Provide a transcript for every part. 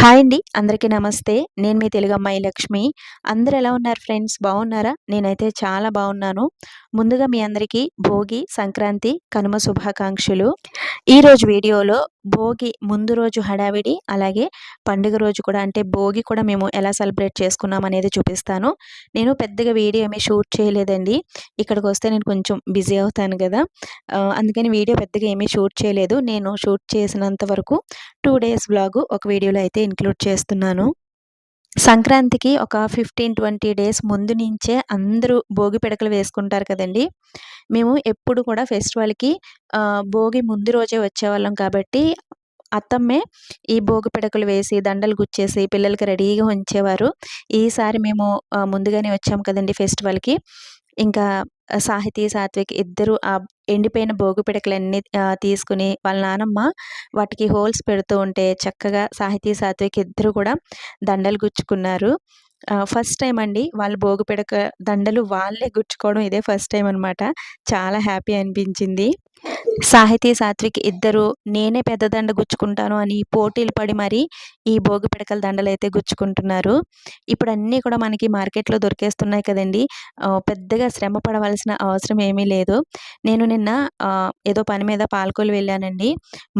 Hi అండి అందరికీ నమస్తే. నేను మీ తెలుగు అమ్మాయి లక్ష్మి. అందరు ఎలా ఉన్నారు ఫ్రెండ్స్? బాగున్నారా? నేనైతే చాలా బాగున్నాను. ముందుగా మీ అందరికీ భోగి సంక్రాంతి కనుమ శుభాకాంక్షలు. ఈరోజు వీడియోలో భోగి ముందు రోజు హడావిడి అలాగే పండుగ రోజు కూడా అంటే భోగి కూడా మేము ఎలా సెలబ్రేట్ చేసుకున్నాం అనేది చూపిస్తాను. నేను పెద్దగా వీడియో ఏమీ షూట్ చేయలేదండి. ఇక్కడికి వస్తే నేను కొంచెం బిజీ అవుతాను కదా. అందుకని వీడియో పెద్దగా ఏమీ షూట్ చేయలేదు. నేను షూట్ చేసినంత వరకు టూ డేస్ బ్లాగు ఒక వీడియోలో అయితే ఇంక్లూడ్ చేస్తున్నాను. సంక్రాంతికి ఒక ఫిఫ్టీన్ ట్వంటీ డేస్ ముందు నుంచే అందరూ భోగి పిడకలు వేసుకుంటారు కదండి. మేము ఎప్పుడు కూడా ఫెస్టివల్కి భోగి ముందు రోజే వచ్చేవాళ్ళం కాబట్టి అత్తమ్మే ఈ భోగి పిడకలు వేసి దండలు గుచ్చేసి పిల్లలకి రెడీగా ఉంచేవారు. ఈసారి మేము ముందుగానే వచ్చాం కదండి ఫెస్టివల్కి. ఇంకా సాహితీ సాత్విక్ ఇద్దరు ఆ ఎండిపోయిన భోగి పిడకలన్నీ తీసుకుని వాళ్ళ నానమ్మ వాటికి హోల్స్ పెడుతూ ఉంటే చక్కగా సాహితీ సాత్విక్ ఇద్దరు కూడా దండలు గుచ్చుకున్నారు. ఫస్ట్ టైం అండి వాళ్ళు భోగి పిడక దండలు వాళ్ళే గుచ్చుకోవడం ఇదే ఫస్ట్ టైం అనమాట చాలా హ్యాపీ అనిపించింది. సాహితీ సాత్విక్ ఇద్దరు నేనే పెద్ద దండ గుచ్చుకుంటాను అని పోటీలు పడి మరి ఈ భోగి పిడకల దండలు అయితే గుచ్చుకుంటున్నారు. ఇప్పుడు అన్నీ కూడా మనకి మార్కెట్లో దొరికేస్తున్నాయి కదండి. పెద్దగా శ్రమ పడవలసిన అవసరం ఏమీ లేదు. నేను నిన్న ఏదో పని మీద పాల్కొలు వెళ్ళానండి.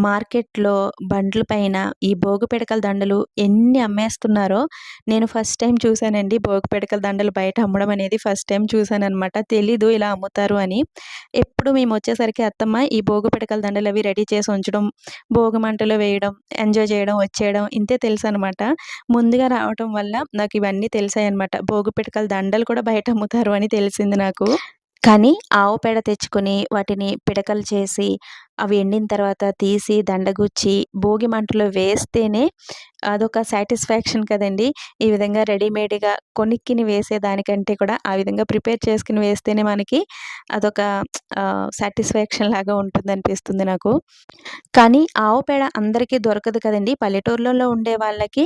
మార్కెట్లో బండ్ల పైన ఈ భోగి పిడకల దండలు ఎన్ని అమ్మేస్తున్నారో నేను ఫస్ట్ టైం చూశానండి. భోగి పిడకల దండలు బయట అమ్మడం అనేది ఫస్ట్ టైం చూశాను అనమాట తెలీదు ఇలా అమ్ముతారు అని. ఎప్పుడు మేము వచ్చేసరికి అత్తమ్మ ఈ భోగి పిడకల దండలు అవి రెడీ చేసి ఉంచడం భోగి మంటలో వేయడం ఎంజాయ్ చేయడం వచ్చేయడం ఇంతే తెలుసు అనమాట ముందుగా రావటం వల్ల నాకు ఇవన్నీ తెలిసాయి అనమాట భోగి పిడకల దండలు కూడా బయట అమ్ముతారు అని తెలిసింది నాకు. కానీ ఆవు పేడ తెచ్చుకొని వాటిని పిడకలు చేసి అవి ఎండిన తర్వాత తీసి దండగుచ్చి భోగి మంటలో వేస్తేనే అదొక సాటిస్ఫాక్షన్ కదండి. ఈ విధంగా రెడీమేడ్గా కొనిక్కిని వేసే దానికంటే కూడా ఆ విధంగా ప్రిపేర్ చేసుకుని వేస్తేనే మనకి అదొక సాటిస్ఫాక్షన్ లాగా ఉంటుంది అనిపిస్తుంది నాకు. కానీ ఆవు పేడ అందరికీ దొరకదు కదండి. పల్లెటూర్లలో ఉండే వాళ్ళకి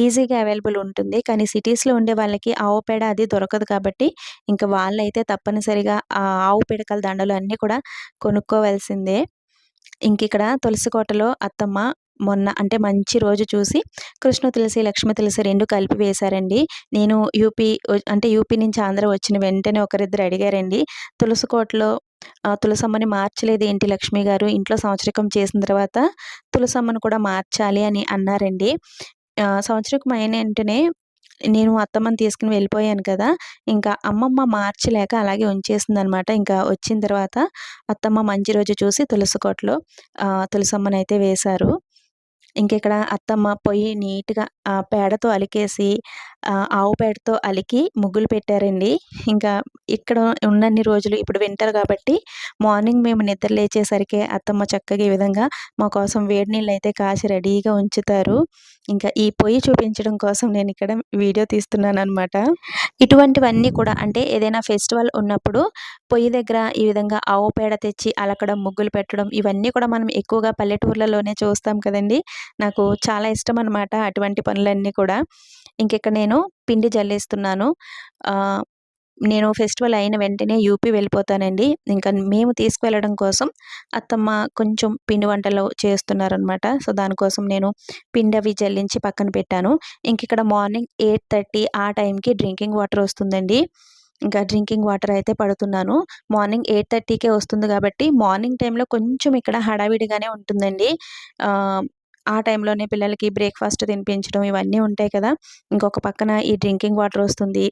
ఈజీగా అవైలబుల్ ఉంటుంది. కానీ సిటీస్లో ఉండే వాళ్ళకి ఆవు పేడ అది దొరకదు కాబట్టి ఇంకా వాళ్ళైతే తప్పనిసరిగా ఆ ఆవు పిడకల దండలు అన్నీ కూడా కొనుక్కోవాల్సిందే. ఇంక ఇక్కడ తులసి కోటలో అత్తమ్మ మొన్న అంటే మంచి రోజు చూసి కృష్ణ తులసి లక్ష్మి తులసి రెండు కలిపి వేశారండి. నేను యూపీ అంటే యూపీ నుంచి ఆంధ్ర వచ్చిన వెంటనే ఒకరిద్దరు అడిగారండి. తులసి కోటలో తులసమ్మని మార్చలేదు ఏంటి లక్ష్మి గారు? ఇంట్లో సంవత్సరకం చేసిన తర్వాత తులసమ్మను కూడా మార్చాలి అని అన్నారండి. సంవత్సరకం అయిన వెంటనే నేను అత్తమ్మని తీసుకుని వెళ్ళిపోయాను కదా! ఇంకా అమ్మమ్మ మార్చలేక అలాగే ఉంచేసింది అనమాట ఇంకా వచ్చిన తర్వాత అత్తమ్మ మంచి రోజు చూసి తులసి కోటలో తులసమ్మని అయితే వేశారు. ఇంకెక్కడ అత్తమ్మ పొయ్యి నీట్గా పేడతో అలికేసి ఆవు పేడతో అలికి ముగ్గులు పెట్టారండి. ఇంకా ఇక్కడ ఉన్నన్ని రోజులు ఇప్పుడు వింటర్ కాబట్టి మార్నింగ్ మేము నిద్ర లేచేసరికి అత్తమ్మ చక్కగా ఈ విధంగా మా కోసం వేడి నీళ్ళు అయితే కాసి రెడీగా ఉంచుతారు. ఇంకా ఈ పొయ్యి చూపించడం కోసం నేను ఇక్కడ వీడియో తీస్తున్నాను అనమాట ఇటువంటివన్నీ కూడా అంటే ఏదైనా ఫెస్టివల్ ఉన్నప్పుడు పొయ్యి దగ్గర ఈ విధంగా ఆవు పేడ తెచ్చి అలకడం ముగ్గులు పెట్టడం ఇవన్నీ కూడా మనం ఎక్కువగా పల్లెటూర్లలోనే చూస్తాం కదండి. నాకు చాలా ఇష్టం అనమాట అటువంటి పనులన్నీ కూడా. ఇంక ఇక్కడ నేను పిండి జల్లేస్తున్నాను. నేను ఫెస్టివల్ అయిన వెంటనే యూపీ వెళ్ళిపోతానండి. ఇంకా మేము తీసుకువెళ్ళడం కోసం అత్తమ్మ కొంచెం పిండి వంటలు చేస్తున్నారనమాట సో దానికోసం నేను పిండి అవి జల్లించి పక్కన పెట్టాను. ఇంక ఇక్కడ మార్నింగ్ ఎయిట్ థర్టీ ఆ టైంకి డ్రింకింగ్ వాటర్ వస్తుందండి. ఇంకా డ్రింకింగ్ వాటర్ అయితే పడుతున్నాను. మార్నింగ్ ఎయిట్ థర్టీకే వస్తుంది కాబట్టి మార్నింగ్ టైంలో కొంచెం ఇక్కడ హడావిడిగానే ఉంటుందండి. ఆ, టైంలోనే పిల్లలకి బ్రేక్ఫాస్ట్ తినిపించడం ఇవన్నీ ఉంటాయి కదా. ఇంకొక పక్కన ఈ డ్రింకింగ్ వాటర్ వస్తుంది.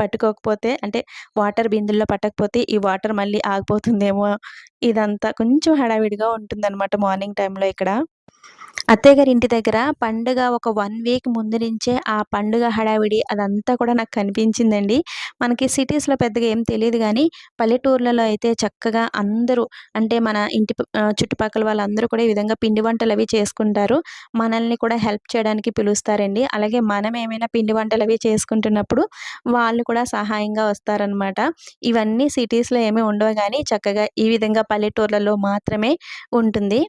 పట్టుకోకపోతే అంటే వాటర్ బిందుల్లో పట్టకపోతే ఈ వాటర్ మళ్ళీ ఆగిపోతుందేమో. ఇదంతా కొంచెం హడావిడిగా ఉంటుందన్నమాట మార్నింగ్ టైంలో ఇక్కడ. అత్తయ్య గారి ఇంటి దగ్గర పండుగ ఒక వన్ వీక్ ముందు నుంచే ఆ పండుగ హడావిడి అదంతా కూడా నాకు కనిపించిందండి. మనకి సిటీస్లో పెద్దగా ఏం తెలియదు కానీ పల్లెటూర్లలో అయితే చక్కగా అందరూ అంటే మన ఇంటి చుట్టుపక్కల వాళ్ళందరూ కూడా ఈ విధంగా పిండి వంటలు అవి చేసుకుంటారు. మనల్ని కూడా హెల్ప్ చేయడానికి పిలుస్తారండి. అలాగే మనం ఏమైనా పిండి వంటలు అవి చేసుకుంటున్నప్పుడు వాళ్ళు కూడా సహాయంగా వస్తారనమాట ఇవన్నీ సిటీస్లో ఏమీ ఉండవు కానీ చక్కగా ఈ విధంగా పల్లెటూర్లలో మాత్రమే ఉంటుంది.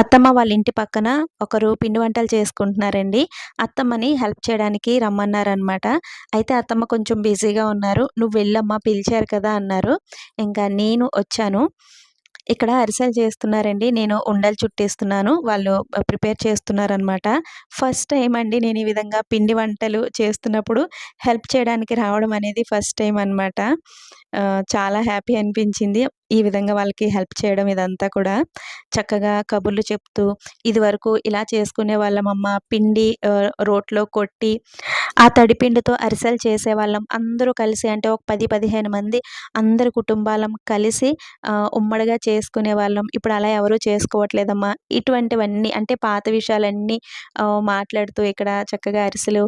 అత్తమ్మ వాళ్ళ ఇంటి పక్కన ఒకరు పిండి వంటలు చేసుకుంటున్నారండి. అత్తమ్మని హెల్ప్ చేయడానికి రమ్మన్నారనమాట అయితే అత్తమ్మ కొంచెం బిజీగా ఉన్నారు. నువ్వు వెళ్ళమ్మా పిలిచారు కదా అన్నారు. ఇంకా నేను వచ్చాను. ఇక్కడ అరిసెలు చేస్తున్నారండి. నేను ఉండలు చుట్టేస్తున్నాను. వాళ్ళు ప్రిపేర్ చేస్తున్నారనమాట ఫస్ట్ టైం అండి నేను ఈ విధంగా పిండి వంటలు చేస్తున్నప్పుడు హెల్ప్ చేయడానికి రావడం అనేది ఫస్ట్ టైం అనమాట చాలా హ్యాపీ అనిపించింది. ఈ విధంగా వాళ్ళకి హెల్ప్ చేయడం ఇదంతా కూడా చక్కగా కబుర్లు చెప్తూ ఇదివరకు ఇలా చేసుకునే వాళ్ళమమ్మ పిండి రోట్లో కొట్టి ఆ తడిపిండితో అరిసెలు చేసేవాళ్ళం అందరూ కలిసి అంటే ఒక పది పదిహేను మంది అందరి కుటుంబాలం కలిసి ఉమ్మడిగా చేసుకునే వాళ్ళం. ఇప్పుడు అలా ఎవరూ చేసుకోవట్లేదమ్మా. ఇటువంటివన్నీ అంటే పాత విషయాలన్నీ మాట్లాడుతూ ఇక్కడ చక్కగా అరిసెలు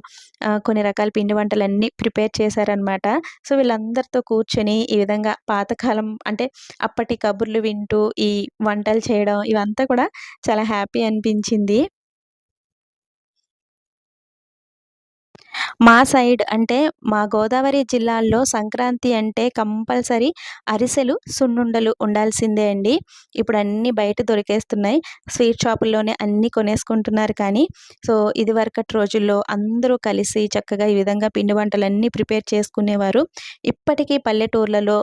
కొన్ని రకాల పిండి వంటలన్నీ ప్రిపేర్ చేశారనమాట. సో వీళ్ళందరితో కూర్చొని ఈ విధంగా పాతకాలం అంటే అప్పటి కబుర్లు వింటూ ఈ వంటలు చేయడం ఇవంతా కూడా చాలా హ్యాపీ అనిపించింది. మా సైడ్ అంటే మా గోదావరి జిల్లాల్లో సంక్రాంతి అంటే కంపల్సరీ అరిసెలు సున్నుండలు ఉండాల్సిందే అండి. ఇప్పుడు అన్నీ బయట దొరికేస్తున్నాయి. స్వీట్ షాపుల్లోనే అన్నీ కొనేసుకుంటున్నారు కానీ సో ఇదివరకటి రోజుల్లో అందరూ కలిసి చక్కగా ఈ విధంగా పిండి వంటలన్నీ ప్రిపేర్ చేసుకునేవారు. ఇప్పటికీ పల్లెటూర్లలో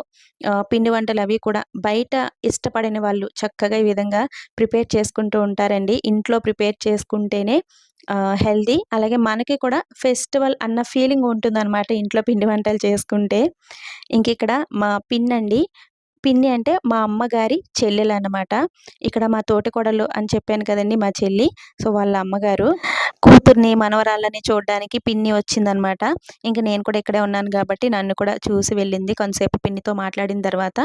పిండి వంటలు అవి కూడా బయట ఇష్టపడిన వాళ్ళు చక్కగా ఈ విధంగా ప్రిపేర్ చేసుకుంటూ ఉంటారండి. ఇంట్లో ప్రిపేర్ చేసుకుంటేనే హెల్దీ అలాగే మనకి కూడా ఫెస్టివల్ అన్న ఫీలింగ్ ఉంటుందన్నమాట ఇంట్లో పిండి వంటలు చేసుకుంటే. ఇంక ఇక్కడ మా పిన్ అండి పిన్ని అంటే మా అమ్మగారి చెల్లెలు అనమాట ఇక్కడ మా తోటకోడలు అని చెప్పాను కదండి మా చెల్లి. సో వాళ్ళ అమ్మగారు కూతుర్ని మనవరాళ్ళని చూడడానికి పిన్ని వచ్చిందనమాట ఇంకా నేను కూడా ఇక్కడే ఉన్నాను కాబట్టి నన్ను కూడా చూసి వెళ్ళింది. కొంతసేపు పిన్నితో మాట్లాడిన తర్వాత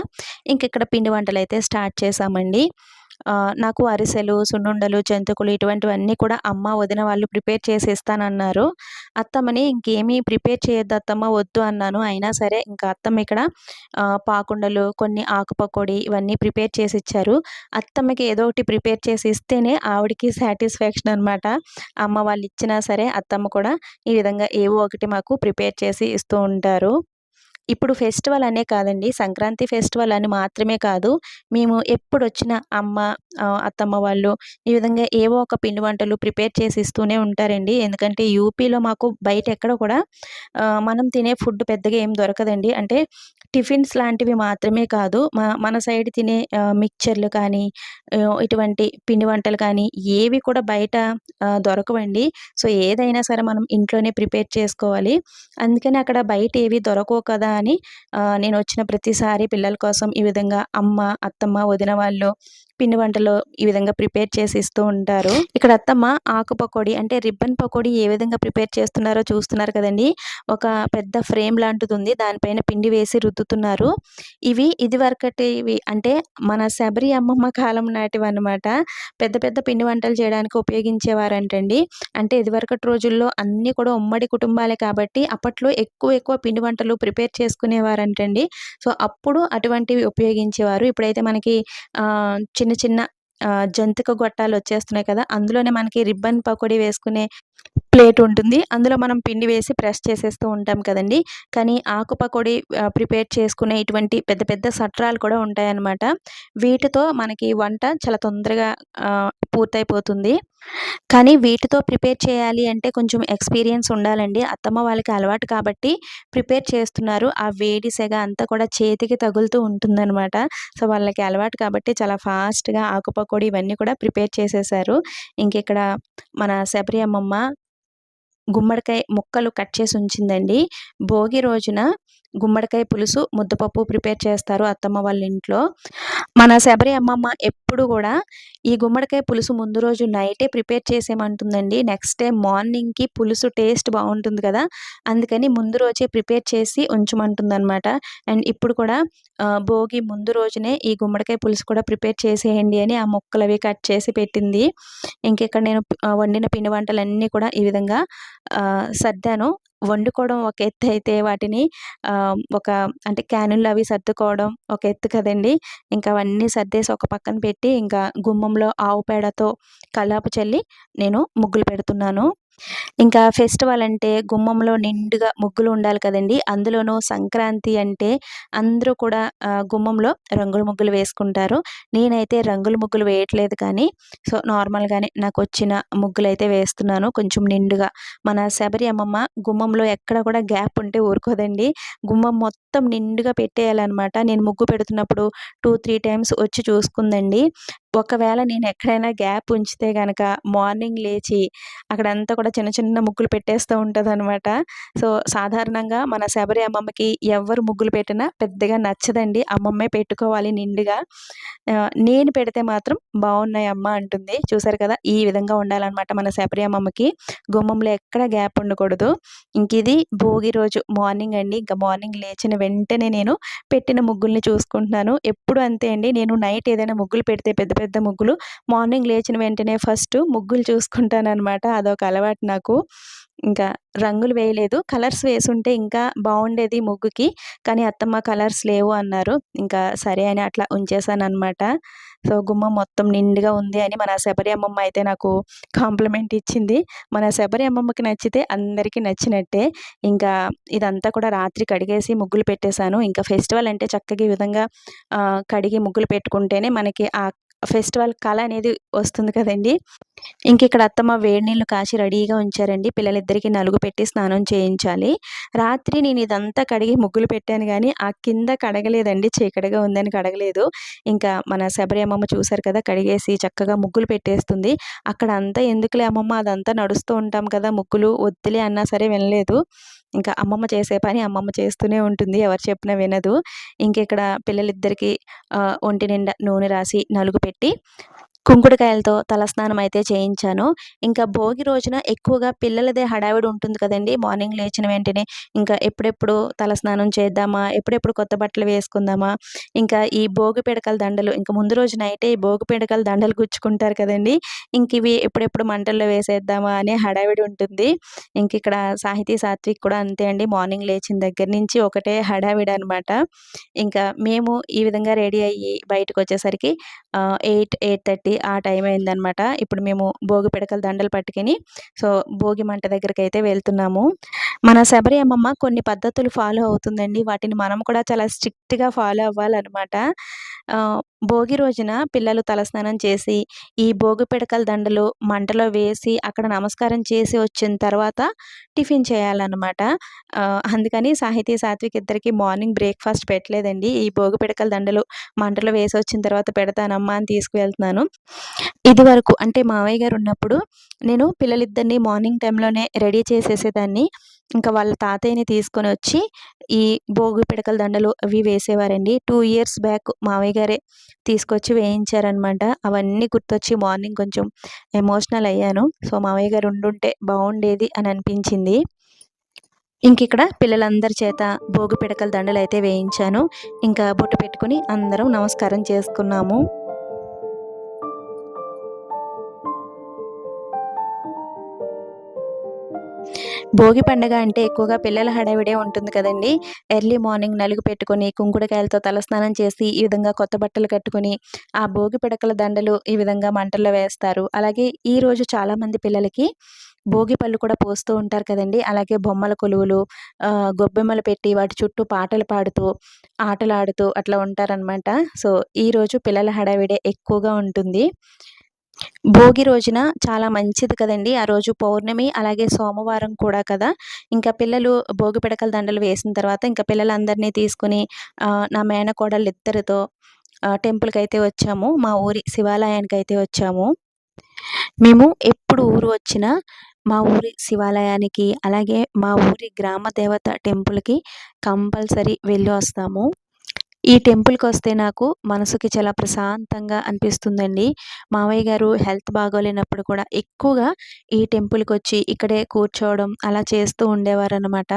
ఇంక ఇక్కడ పిండి వంటలు అయితే స్టార్ట్ చేసామండి. నాకు అరిసెలు సున్నుండలు జంతికలు ఇటువంటివన్నీ కూడా అమ్మ వదిన వాళ్ళు ప్రిపేర్ చేసి ఇస్తానన్నారు అత్తమ్మని ఇంకేమీ ప్రిపేర్ చేయొద్దు అత్తమ్మ వద్దు అన్నాను. అయినా సరే ఇంకా అత్తమ్మ ఇక్కడ పాకుండలు కొన్ని ఆకుపకోడి ఇవన్నీ ప్రిపేర్ చేసి ఇచ్చారు అత్తమ్మకి ఏదో ఒకటి ప్రిపేర్ చేసి ఇస్తేనే ఆవిడకి సాటిస్ఫాక్షన్ అనమాట అమ్మ వాళ్ళు ఇచ్చినా సరే అత్తమ్మ కూడా ఈ విధంగా ఏవో ఒకటి మాకు ప్రిపేర్ చేసి ఇస్తూ ఉంటారు. ఇప్పుడు ఫెస్టివల్ అనే కాదండి. సంక్రాంతి ఫెస్టివల్ అని మాత్రమే కాదు. మేము ఎప్పుడు వచ్చిన అమ్మ అత్తమ్మ వాళ్ళు ఈ విధంగా ఏవో ఒక పిండి వంటలు ప్రిపేర్ చేసి ఇస్తూనే ఉంటారండి. ఎందుకంటే యూపీలో మాకు బయట ఎక్కడ కూడా మనం తినే ఫుడ్ పెద్దగా ఏం దొరకదండి. అంటే టిఫిన్స్ లాంటివి మాత్రమే కాదు. మన సైడ్ తినే మిక్చర్లు కానీ ఇటువంటి పిండి వంటలు కానీ ఏవి కూడా బయట దొరకవండి. సో ఏదైనా సరే మనం ఇంట్లోనే ప్రిపేర్ చేసుకోవాలి. అందుకని అక్కడ బయట ఏవి దొరకవు కదా అని నేను వచ్చిన ప్రతిసారి పిల్లల కోసం ఈ విధంగా అమ్మ అత్తమ్మ వదిన వాళ్ళు పిండి వంటలు ఈ విధంగా ప్రిపేర్ చేసి ఇస్తూ ఉంటారు. ఇక్కడ అత్తమ్మ ఆకు పకోడీ అంటే రిబ్బన్ పకోడీ ఏ విధంగా ప్రిపేర్ చేస్తున్నారో చూస్తున్నారు కదండి. ఒక పెద్ద ఫ్రేమ్ లాంటిది ఉంది. దానిపైన పిండి వేసి రుద్దుతున్నారు. ఇవి ఇది వరకటివి అంటే మన శబరి అమ్మమ్మ కాలం నాటివి అనమాట పెద్ద పెద్ద పిండి వంటలు చేయడానికి ఉపయోగించేవారంటండి. అంటే ఇదివరకటి రోజుల్లో అన్నీ కూడా ఉమ్మడి కుటుంబాలే కాబట్టి అప్పట్లో ఎక్కువ ఎక్కువ పిండి వంటలు ప్రిపేర్ చేసుకునేవారంటండి. సో అప్పుడు అటువంటివి ఉపయోగించేవారు. ఇప్పుడైతే మనకి చిన్న చిన్న చిన్న జంతిక గొట్టాలు వచ్చేస్తున్నాయి కదా అందులోనే మనకి రిబ్బన్ పకోడీ వేసుకునే ప్లేట్ ఉంటుంది. అందులో మనం పిండి వేసి ప్రెస్ చేసేస్తూ ఉంటాం కదండి. కానీ ఆకు పకోడీ ప్రిపేర్ చేసుకునే ఇటువంటి పెద్ద పెద్ద సట్రాలు కూడా ఉంటాయన్నమాట. వీటితో మనకి వంట చాలా తొందరగా పూర్తయిపోతుంది. కానీ వీటితో ప్రిపేర్ చేయాలి అంటే కొంచెం ఎక్స్పీరియన్స్ ఉండాలండి. అత్తమ్మ వాళ్ళకి అలవాటు కాబట్టి ప్రిపేర్ చేస్తున్నారు. ఆ వేడి సెగ అంతా కూడా చేతికి తగులుతూ ఉంటుందన్నమాట. సో వాళ్ళకి అలవాటు కాబట్టి చాలా ఫాస్ట్గా ఆకుపకోడి ఇవన్నీ కూడా ప్రిపేర్ చేసేసారు. ఇంక ఇక్కడ మన శబరి అమ్మమ్మ గుమ్మడికాయ ముక్కలు కట్ చేసి ఉంచిందండి. భోగి రోజున గుమ్మడికాయ పులుసు ముద్దపప్పు ప్రిపేర్ చేస్తారు అత్తమ్మ వాళ్ళ ఇంట్లో. మన శబరి అమ్మమ్మ ఎప్పుడు కూడా ఈ గుమ్మడికాయ పులుసు ముందు రోజు నైటే ప్రిపేర్ చేసేమంటుందండి. నెక్స్ట్ డే మార్నింగ్కి పులుసు టేస్ట్ బాగుంటుంది కదా. అందుకని ముందు రోజే ప్రిపేర్ చేసి ఉంచమంటుందన్నమాట. అండ్ ఇప్పుడు కూడా భోగి ముందు రోజునే ఈ గుమ్మడికాయ పులుసు కూడా ప్రిపేర్ చేసేయండి అని ఆ ముక్కలు అవి కట్ చేసి పెట్టింది. ఇంకెక్కడ నేను వండిన పిండి వంటలన్నీ కూడా ఈ విధంగా సర్దాను. వండుకోవడం ఒక ఎత్తు అయితే వాటిని ఒక అంటే క్యానుల్లో అవి సర్దుకోవడం ఒక ఎత్తు కదండి. ఇంకా అవన్నీ సర్దేసి ఒక పక్కన పెట్టి ఇంకా గుమ్మంలో ఆవు పేడతో కల్లాపు చల్లి నేను ముగ్గులు పెడుతున్నాను. ఇంకా ఫెస్టివల్ అంటే గుమ్మంలో నిండుగా ముగ్గులు ఉండాలి కదండి. అందులోనూ సంక్రాంతి అంటే అందరూ కూడా గుమ్మంలో రంగుల ముగ్గులు వేసుకుంటారు. నేనైతే రంగుల ముగ్గులు వేయట్లేదు కానీ సో నార్మల్గానే నాకు వచ్చిన ముగ్గులు అయితే వేస్తున్నాను. కొంచెం నిండుగా. మన శబరి అమ్మమ్మ గుమ్మంలో ఎక్కడ కూడా గ్యాప్ ఉంటే ఊరుకోదండి. గుమ్మం మొత్తం నిండుగా పెట్టేయాలన్నమాట. నేను ముగ్గు పెడుతున్నప్పుడు టూ త్రీ టైమ్స్ వచ్చి చూసుకుందండి. ఒకవేళ నేను ఎక్కడైనా గ్యాప్ ఉంచితే కనుక మార్నింగ్ లేచి అక్కడంతా కూడా చిన్న చిన్న ముగ్గులు పెట్టేస్తూ ఉంటుంది అనమాట సో సాధారణంగా మన శబరి అమ్మమ్మకి ఎవరు ముగ్గులు పెట్టినా పెద్దగా నచ్చదండి. అమ్మమ్మే పెట్టుకోవాలి నిండుగా. నేను పెడితే మాత్రం బాగున్నాయి అమ్మ అంటుంది. చూసారు కదా ఈ విధంగా ఉండాలన్నమాట మన శబరి అమ్మమ్మకి. గుమ్మంలో ఎక్కడ గ్యాప్ ఉండకూడదు. ఇంక ఇది భోగి రోజు మార్నింగ్ అండి. ఇంకా మార్నింగ్ లేచిన వెంటనే నేను పెట్టిన ముగ్గుల్ని చూసుకుంటున్నాను. ఎప్పుడు అంతే అండి. నేను నైట్ ఏదైనా ముగ్గులు పెడితే పెద్ద పెద్ద పెద్ద ముగ్గులు. మార్నింగ్ లేచిన వెంటనే ఫస్ట్ ముగ్గులు చూసుకుంటానమాట అదొక అలవాటు నాకు. ఇంకా రంగులు వేయలేదు. కలర్స్ వేసుంటే ఇంకా బాగుండేది ముగ్గుకి. కానీ అత్తమ్మ కలర్స్ లేవు అన్నారు. ఇంకా సరే అని అట్లా ఉంచేసానమాట సో గుమ్మ మొత్తం నిండుగా ఉంది అని మన శబరి అమ్మమ్మ అయితే నాకు కాంప్లిమెంట్ ఇచ్చింది. మన శబరి అమ్మమ్మకి నచ్చితే అందరికీ నచ్చినట్టే. ఇంకా ఇదంతా కూడా రాత్రి కడిగేసి ముగ్గులు పెట్టేశాను. ఇంకా ఫెస్టివల్ అంటే చక్కగా ఈ విధంగా కడిగి ముగ్గులు పెట్టుకుంటేనే మనకి ఆ ఫెస్టివల్ కళ అనేది వస్తుంది కదండి. ఇంక ఇక్కడ అత్తమ్మ వేడి నీళ్ళు కాచి రెడీగా ఉంచారండి. పిల్లలిద్దరికీ నలుగు పెట్టి స్నానం చేయించాలి. రాత్రి నేను ఇదంతా కడిగి ముగ్గులు పెట్టాను కానీ ఆ కింద కడగలేదండి. చీకటిగా ఉందని కడగలేదు. ఇంకా మన శబరి అమ్మమ్మ చూసారు కదా కడిగేసి చక్కగా ముగ్గులు పెట్టేస్తుంది. అక్కడ అంతా ఎందుకులే అమ్మమ్మ అదంతా నడుస్తూ ఉంటాం కదా ముగ్గులు వద్దులే అన్నా సరే వినలేదు. ఇంకా అమ్మమ్మ చేసే పని అమ్మమ్మ చేస్తూనే ఉంటుంది. ఎవరు చెప్పినా వినదు. ఇంక ఇక్కడ పిల్లలిద్దరికి ఒంటి నిండా నూనె రాసి నలుగు పెట్టి కుంకుడుకాయలతో తలస్నానం అయితే చేయించాను. ఇంకా భోగి రోజున ఎక్కువగా పిల్లలదే హడావిడి ఉంటుంది కదండి. మార్నింగ్ లేచిన వెంటనే ఇంకా ఎప్పుడెప్పుడు తలస్నానం చేద్దామా? ఎప్పుడెప్పుడు కొత్త బట్టలు వేసుకుందామా? ఇంకా ఈ భోగి పిడకల దండలు ఇంకా ముందు రోజున అయితే ఈ భోగి పిడకల దండలు గుచ్చుకుంటారు కదండి. ఇంక ఇవి ఎప్పుడెప్పుడు మంటల్లో వేసేద్దామా అనే హడావిడి ఉంటుంది. ఇంక ఇక్కడ సాహితీ సాత్విక్ కూడా అంతే అండి. మార్నింగ్ లేచిన దగ్గర నుంచి ఒకటే హడావిడి అనమాట ఇంకా మేము ఈ విధంగా రెడీ అయ్యి బయటకు వచ్చేసరికి ఎయిట్ ఎయిట్ థర్టీ ఆ టైం అయిందనమాట ఇప్పుడు మేము భోగి పిడకల దండలు పట్టుకుని సో భోగి మంట దగ్గరికి అయితే వెళ్తున్నాము. మన శబరి అమ్మమ్మ కొన్ని పద్ధతులు ఫాలో అవుతుందండి. వాటిని మనం కూడా చాలా స్ట్రిక్ట్గా ఫాలో అవ్వాలన్నమాట. భోగి రోజున పిల్లలు తలస్నానం చేసి ఈ భోగి పిడకల దండలు మంటలో వేసి అక్కడ నమస్కారం చేసి వచ్చిన తర్వాత టిఫిన్ చేయాలన్నమాట. అందుకని సాహితీ సాత్విక్ ఇద్దరికి మార్నింగ్ బ్రేక్ఫాస్ట్ పెట్టలేదండి. ఈ భోగి పిడకల దండలు మంటలో వేసి వచ్చిన తర్వాత పెడతానమ్మా అని తీసుకువెళ్తున్నాను. ఇది వరకు అంటే మావయ్య గారు ఉన్నప్పుడు నేను పిల్లలిద్దరిని మార్నింగ్ టైంలోనే రెడీ చేసేసేదాన్ని. ఇంకా వాళ్ళ తాతయ్యని తీసుకొని వచ్చి ఈ భోగి పిడకల దండలు అవి వేసేవారండి. టూ ఇయర్స్ బ్యాక్ మావయ్య గారే తీసుకొచ్చి వేయించారనమాట అవన్నీ గుర్తొచ్చి మార్నింగ్ కొంచెం ఎమోషనల్ అయ్యాను. సో మావయ్య గారు ఉండుంటే బాగుండేది అని అనిపించింది. ఇంక ఇక్కడ పిల్లలందరి చేత భోగి పిడకల దండలు అయితే వేయించాను. ఇంకా బొట్టు పెట్టుకుని అందరం నమస్కారం చేసుకున్నాము. భోగి పండగ అంటే ఎక్కువగా పిల్లల హడావిడే ఉంటుంది కదండి. ఎర్లీ మార్నింగ్ నలుగు పెట్టుకొని కుంకుడుకాయలతో తలస్నానం చేసి ఈ విధంగా కొత్త బట్టలు కట్టుకొని ఆ భోగి పిడకల దండలు ఈ విధంగా మంటల్లో వేస్తారు. అలాగే ఈ రోజు చాలామంది పిల్లలకి భోగి పళ్ళు కూడా పోస్తూ ఉంటారు కదండి. అలాగే బొమ్మల కొలువులు గొబ్బెమ్మలు పెట్టి వాటి చుట్టూ పాటలు పాడుతూ ఆటలాడుతూ అట్లా ఉంటారనమాట సో ఈరోజు పిల్లల హడావిడే ఎక్కువగా ఉంటుంది. భోగి రోజున చాలా మంచిది కదండి. ఆ రోజు పౌర్ణమి అలాగే సోమవారం కూడా కదా. ఇంకా పిల్లలు భోగి పిడకల దండలు వేసిన తర్వాత ఇంకా పిల్లలందరినీ తీసుకుని నా మేనకోడలు ఇద్దరితో టెంపుల్కి అయితే వచ్చాము. మా ఊరి శివాలయానికి అయితే వచ్చాము. మేము ఎప్పుడు ఊరు వచ్చినా మా ఊరి శివాలయానికి అలాగే మా ఊరి గ్రామ దేవత టెంపుల్కి కంపల్సరీ వెళ్ళి వస్తాము. ఈ టెంపుల్కి వస్తే నాకు మనసుకి చాలా ప్రశాంతంగా అనిపిస్తుందండి. మావయ్య గారు హెల్త్ బాగోలేనప్పుడు కూడా ఎక్కువగా ఈ టెంపుల్కి వచ్చి ఇక్కడే కూర్చోవడం అలా చేస్తూ ఉండేవారు అనమాట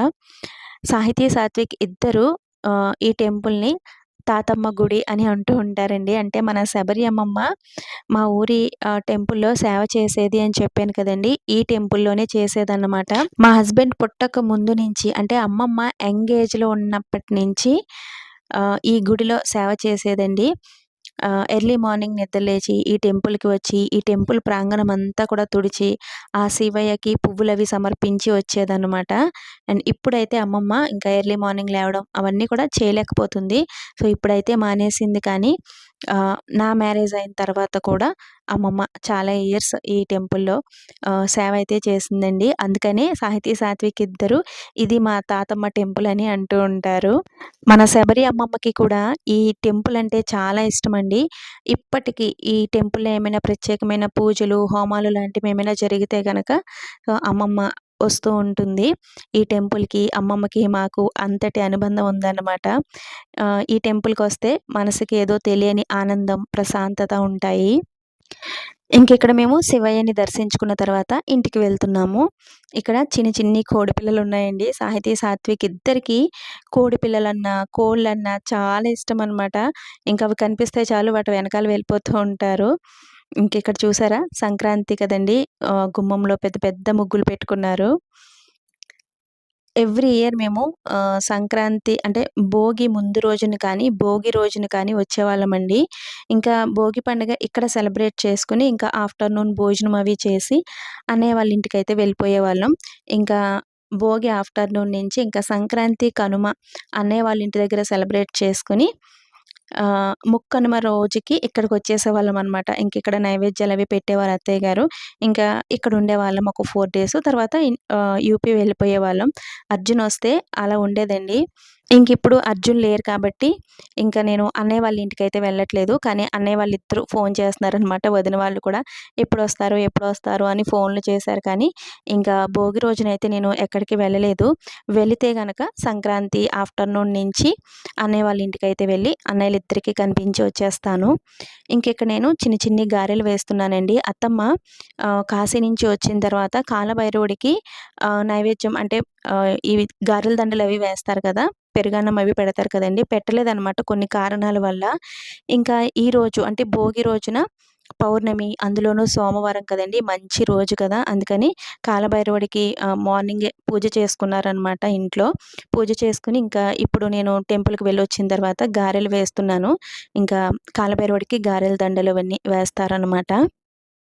సాహితీ సాత్విక్ ఇద్దరు ఈ టెంపుల్ని తాతమ్మ గుడి అని అంటూ ఉంటారండి. అంటే మన శబరి అమ్మమ్మ మా ఊరి టెంపుల్లో సేవ చేసేది అని చెప్పాను కదండి ఈ టెంపుల్లోనే చేసేదన్నమాట. మా హస్బెండ్ పుట్టక ముందు నుంచి అంటే అమ్మమ్మ యంగ్ ఏజ్లో ఉన్నప్పటి నుంచి ఈ గుడిలో సేవ చేసేదండి. ఎర్లీ మార్నింగ్ నిద్రలేచి ఈ టెంపుల్కి వచ్చి ఈ టెంపుల్ ప్రాంగణం అంతా కూడా తుడిచి ఆ శివయ్యకి పువ్వులు అవి సమర్పించి వచ్చేదన్నమాట. అండ్ ఇప్పుడైతే అమ్మమ్మ ఇంకా ఎర్లీ మార్నింగ్ లేవడం అవన్నీ కూడా చేయలేకపోతుంది. సో ఇప్పుడైతే మానేసింది కానీ నా మ్యారేజ్ అయిన తర్వాత కూడా అమ్మమ్మ చాలా ఇయర్స్ ఈ టెంపుల్లో సేవ అయితే చేసిందండి. అందుకనే సాహితీ సాత్విక్ ఇద్దరు ఇది మా తాతమ్మ టెంపుల్ అని అంటూ ఉంటారు. మన శబరి అమ్మమ్మకి కూడా ఈ టెంపుల్ అంటే చాలా ఇష్టం అండి ఇప్పటికీ ఈ టెంపుల్లో ఏమైనా ప్రత్యేకమైన పూజలు హోమాలు లాంటివి ఏమైనా జరిగితే కనుక అమ్మమ్మ వస్తూ ఉంటుంది. ఈ టెంపుల్కి అమ్మమ్మకి మాకు అంతటి అనుబంధం ఉందన్నమాట. ఈ టెంపుల్కి వస్తే మనసుకి ఏదో తెలియని ఆనందం ప్రశాంతత ఉంటాయి. ఇంకెక్కడ మేము శివయ్యని దర్శించుకున్న తర్వాత ఇంటికి వెళ్తున్నాము. ఇక్కడ చిన్ని చిన్ని కోడిపిల్లలు ఉన్నాయండి. సాహితీ సాత్విక్ ఇద్దరికి కోడిపిల్లలన్నా కోళ్ళన్నా చాలా ఇష్టం అనమాట ఇంకా అవి కనిపిస్తే చాలు వాటి వెనకాల వెళ్ళిపోతూ ఉంటారు. ఇంకెక్కడ చూసారా? సంక్రాంతి కదండి. గుమ్మంలో పెద్ద పెద్ద ముగ్గులు పెట్టుకున్నారు. ఎవ్రీ ఇయర్ మేము సంక్రాంతి అంటే భోగి ముందు రోజున కానీ భోగి రోజున కానీ వచ్చేవాళ్ళమండి. ఇంకా భోగి పండుగ ఇక్కడ సెలబ్రేట్ చేసుకుని ఇంకా ఆఫ్టర్నూన్ భోజనం అవి చేసి అన్నయ్య వాళ్ళ ఇంటికి అయితే వెళ్ళిపోయే వాళ్ళం ఇంకా భోగి ఆఫ్టర్నూన్ నుంచి ఇంకా సంక్రాంతి కనుమ అన్నయ్య వాళ్ళ ఇంటి దగ్గర సెలబ్రేట్ చేసుకుని ముక్కనుమ రోజుకి ఇక్కడికి వచ్చేసే వాళ్ళం అనమాట ఇంక ఇక్కడ నైవేద్యాలు అవి పెట్టేవారు అత్తయ్య గారు. ఇంకా ఇక్కడ ఉండేవాళ్ళం ఒక ఫోర్ డేస్. తర్వాత యూపీ వెళ్ళిపోయే వాళ్ళం అర్జున్ వస్తే అలా ఉండేదండి. ఇంక ఇప్పుడు అర్జున్ లేరు కాబట్టి ఇంకా నేను అన్నయ్య వాళ్ళ ఇంటికి అయితే వెళ్ళట్లేదు. కానీ అన్నయ్య వాళ్ళు ఇద్దరు ఫోన్ చేస్తున్నారనమాట వదిన వాళ్ళు కూడా ఎప్పుడు వస్తారు ఎప్పుడు వస్తారు అని ఫోన్లు చేశారు. కానీ ఇంకా భోగి రోజునైతే నేను ఎక్కడికి వెళ్ళలేదు. వెళితే గనక సంక్రాంతి ఆఫ్టర్నూన్ నుంచి అన్నయ్య వాళ్ళ ఇంటికి అయితే వెళ్ళి అన్నయ్యలు ఇద్దరికి కనిపించి వచ్చేస్తాను. ఇంకెక్కడ నేను చిన్న చిన్ని గారెలు వేస్తున్నానండి. అత్తమ్మ కాశీ నుంచి వచ్చిన తర్వాత కాలభైరవుడికి నైవేద్యం అంటే ఇవి గారెల దండలు అవి వేస్తారు కదా. పెరుగన్నం అవి పెడతారు కదండి. పెట్టలేదన్నమాట కొన్ని కారణాల వల్ల. ఇంకా ఈ రోజు అంటే భోగి రోజున పౌర్ణమి అందులోనూ సోమవారం కదండి. మంచి రోజు కదా. అందుకని కాలభైరవుడికి మార్నింగ్ పూజ చేసుకున్నారనమాట ఇంట్లో. పూజ చేసుకుని ఇంకా ఇప్పుడు నేను టెంపుల్కి వెళ్ళి వచ్చిన తర్వాత గారెలు వేస్తున్నాను. ఇంకా కాలభైరవుడికి గారెల దండలు అవన్నీ వేస్తారనమాట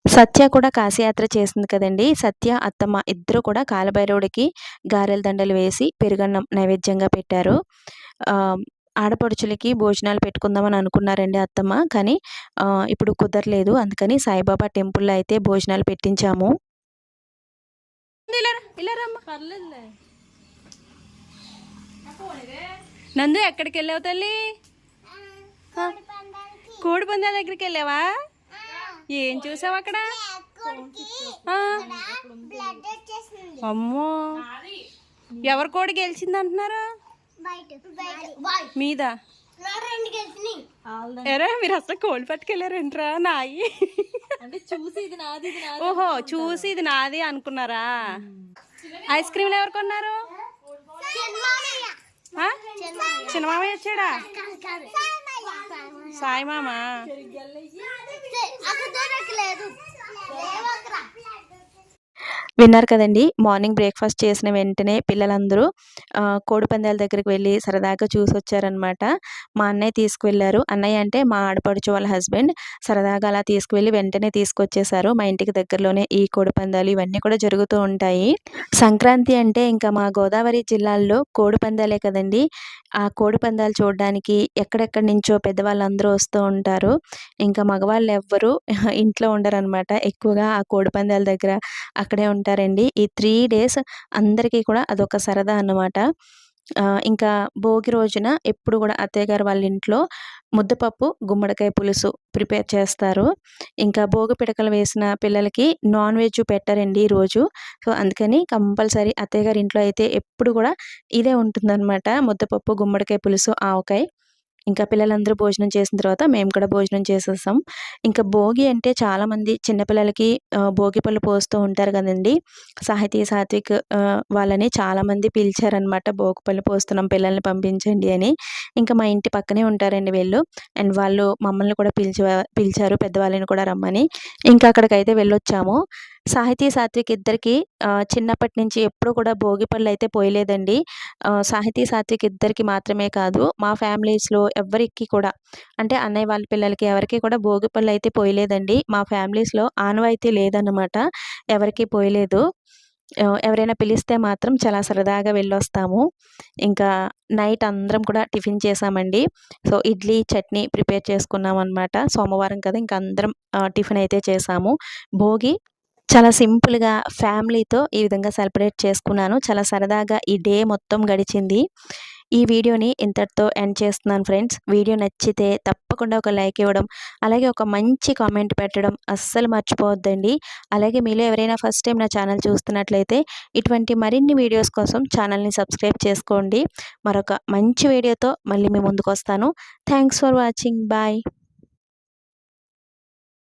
సత్య కూడా కాశీయాత్ర చేసింది కదండి. సత్య అత్తమ్మ ఇద్దరు కూడా కాలభైరవుడికి గారెల దండలు వేసి పెరుగన్నం నైవేద్యంగా పెట్టారు. ఆ, ఆడపడుచులకి భోజనాలు పెట్టుకుందామని అనుకున్నారండి అత్తమ్మ. కానీ ఆ, ఇప్పుడు కుదరలేదు. అందుకని సాయిబాబా టెంపుల్లో అయితే భోజనాలు పెట్టించాము. నందు ఎక్కడికి వెళ్ళావు తల్లి? కోడి పందాల దగ్గరికి వెళ్ళావా ఏం చూసావు అక్కడ? అమ్మో. ఎవరి కోడి గెలిచింది అంటున్నారు? మీద? ఎరా మీరు అసలు కోడి పట్టుకెళ్ళారేంట్రా? నాయి. అంటే చూసి ఇది నాది ఇది నాది ఓహో చూసి ఇది నాది అనుకున్నారా? ఐస్ క్రీమ్లు ఎవరు కొన్నారు? ఆ? చిన్న మామయ్య వచ్చాడా సాయి మామ. విన్నారు కదండి. మార్నింగ్ బ్రేక్ఫాస్ట్ చేసిన వెంటనే పిల్లలందరూ కోడిపందాల కోడి పందాల దగ్గరికి వెళ్ళి సరదాగా చూసి వచ్చారనమాట మా అన్నయ్య తీసుకువెళ్ళారు. అన్నయ్య అంటే మా ఆడపడుచు వాళ్ళ హస్బెండ్. సరదాగా అలా తీసుకువెళ్ళి వెంటనే తీసుకొచ్చేసారు. మా ఇంటికి దగ్గరలోనే ఈ కోడి పందాలు ఇవన్నీ కూడా జరుగుతూ ఉంటాయి. సంక్రాంతి అంటే ఇంకా మా గోదావరి జిల్లాల్లో కోడి పందాలే కదండి. ఆ కోడి పందాలు చూడడానికి ఎక్కడెక్కడి నుంచో పెద్దవాళ్ళందరూ వస్తూ ఉంటారు. ఇంకా మగవాళ్ళు ఎవ్వరూ ఇంట్లో ఉండరనమాట ఎక్కువగా ఆ కోడి పందాల దగ్గర అక్కడ అక్కడే ఉంటారండి. ఈ త్రీ డేస్ అందరికీ కూడా అదొక సరదా అన్నమాట. ఇంకా భోగి రోజున ఎప్పుడు కూడా అత్తయ్య గారు వాళ్ళ ఇంట్లో ముద్దపప్పు గుమ్మడికాయ పులుసు ప్రిపేర్ చేస్తారు. ఇంకా భోగి పిడకలు వేసిన పిల్లలకి నాన్ వెజ్ పెట్టారండి ఈ రోజు. సో అందుకని కంపల్సరీ అత్తయ్య గారి ఇంట్లో అయితే ఎప్పుడు కూడా ఇదే ఉంటుందన్నమాట. ముద్దపప్పు గుమ్మడికాయ పులుసు ఆవకాయ ఇంకా పిల్లలందరూ భోజనం చేసిన తర్వాత మేము కూడా భోజనం చేసేస్తాం. ఇంకా భోగి అంటే చాలామంది చిన్నపిల్లలకి భోగి పళ్ళు పోస్తూ ఉంటారు కదండి. సాహితీ సాత్విక్ వాళ్ళని చాలామంది పిలిచారనమాట భోగి పళ్ళు పోస్తున్నాం పిల్లల్ని పంపించండి అని. ఇంకా మా ఇంటి పక్కనే ఉంటారండి వీళ్ళు. అండ్ వాళ్ళు మమ్మల్ని కూడా పిలిచి పిలిచారు పెద్దవాళ్ళని కూడా రమ్మని. ఇంకా అక్కడికైతే వెళ్ళొచ్చాము. సాహితీ సాత్విక్ ఇద్దరికి చిన్నప్పటి నుంచి ఎప్పుడు కూడా భోగి పళ్ళు అయితే పోయలేదండి. సాహితీ సాత్విక్ ఇద్దరికి మాత్రమే కాదు మా ఫ్యామిలీస్లో ఎవరికి కూడా అంటే అన్నయ్య వాళ్ళ పిల్లలకి ఎవరికి కూడా భోగి పళ్ళు అయితే పోయలేదండి. మా ఫ్యామిలీస్లో ఆనవాయితీ లేదన్నమాట ఎవరికి పోయలేదు. ఎవరైనా పిలిస్తే మాత్రం చాలా సరదాగా వెళ్ళొస్తాము. ఇంకా నైట్ అందరం కూడా టిఫిన్ చేసామండి. సో ఇడ్లీ చట్నీ ప్రిపేర్ చేసుకున్నాం అనమాట సోమవారం కదా ఇంకా అందరం టిఫిన్ అయితే చేసాము. భోగి చాలా సింపుల్గా ఫ్యామిలీతో ఈ విధంగా సెలబ్రేట్ చేసుకున్నాను. చాలా సరదాగా ఈ డే మొత్తం గడిచింది. ఈ వీడియోని ఇంతటితో ఎండ్ చేస్తున్నాను ఫ్రెండ్స్. వీడియో నచ్చితే తప్పకుండా ఒక లైక్ ఇవ్వడం అలాగే ఒక మంచి కామెంట్ పెట్టడం అస్సలు మర్చిపోవద్దండి. అలాగే మీలో ఎవరైనా ఫస్ట్ టైం నా ఛానల్ చూస్తున్నట్లయితే ఇటువంటి మరిన్ని వీడియోస్ కోసం ఛానల్ని సబ్స్క్రైబ్ చేసుకోండి. మరొక మంచి వీడియోతో మళ్ళీ మీ ముందుకు వస్తాను థ్యాంక్స్ ఫర్ వాచింగ్. బాయ్.